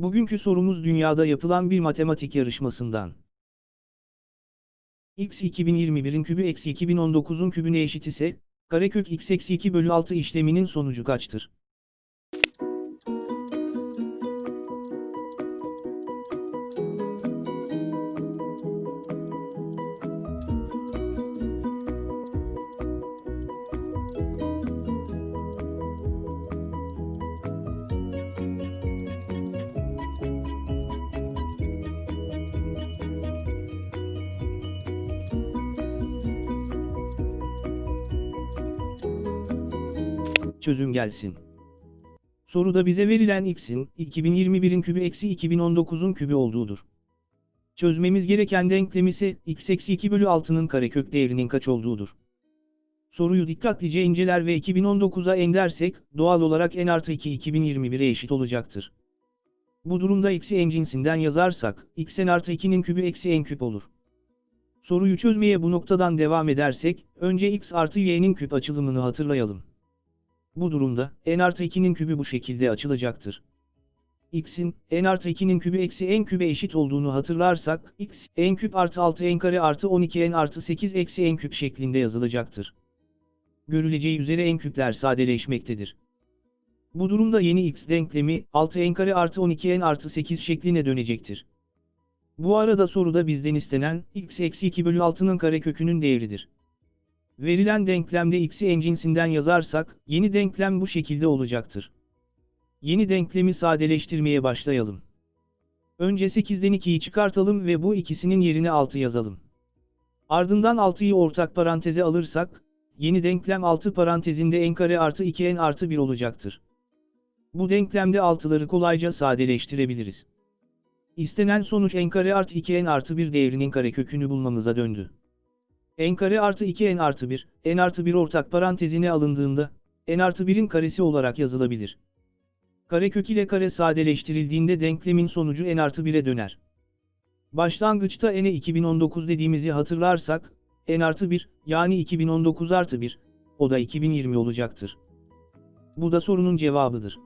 Bugünkü sorumuz dünyada yapılan bir matematik yarışmasından. x 2021'in kübü eksi 2019'un kübüne eşit ise, karekök x eksi 2 bölü 6 işleminin sonucu kaçtır? Çözüm gelsin. Soruda bize verilen x'in 2021'in kübü eksi 2019'un kübü olduğudur. Çözmemiz gereken denklem ise x eksi 2 bölü 6'nın karekök değerinin kaç olduğudur. Soruyu dikkatlice inceler ve 2019'a endersek, doğal olarak n artı 2 2021'e eşit olacaktır. Bu durumda x'i n cinsinden yazarsak, x n artı 2'nin kübü eksi n küp olur. Soruyu çözmeye bu noktadan devam edersek, önce x artı y'nin küp açılımını hatırlayalım. Bu durumda, n artı 2'nin kübü bu şekilde açılacaktır. x'in, n artı 2'nin kübü eksi n kübe eşit olduğunu hatırlarsak, x, n küp artı 6 n kare artı 12 n artı 8 eksi n küp şeklinde yazılacaktır. Görüleceği üzere n küpler sadeleşmektedir. Bu durumda yeni x denklemi, 6 n kare artı 12 n artı 8 şekline dönecektir. Bu arada soruda bizden istenen, x eksi 2 bölü 6'nın karekökünün değeridir. Verilen denklemde x'i n cinsinden yazarsak, yeni denklem bu şekilde olacaktır. Yeni denklemi sadeleştirmeye başlayalım. Önce 8'den 2'yi çıkartalım ve bu ikisinin yerine 6 yazalım. Ardından 6'yı ortak paranteze alırsak, yeni denklem 6 parantezinde n kare artı 2n artı 1 olacaktır. Bu denklemde 6'ları kolayca sadeleştirebiliriz. İstenen sonuç n kare artı 2n artı 1 değerinin karekökünü bulmamıza döndü n kare artı 2 n artı 1, n artı 1 ortak parantezine alındığında, n artı 1'in karesi olarak yazılabilir. Karekök ile kare sadeleştirildiğinde denklemin sonucu n artı 1'e döner. Başlangıçta n'e 2019 dediğimizi hatırlarsak, n artı 1, yani 2019 artı 1, o da 2020 olacaktır. Bu da sorunun cevabıdır.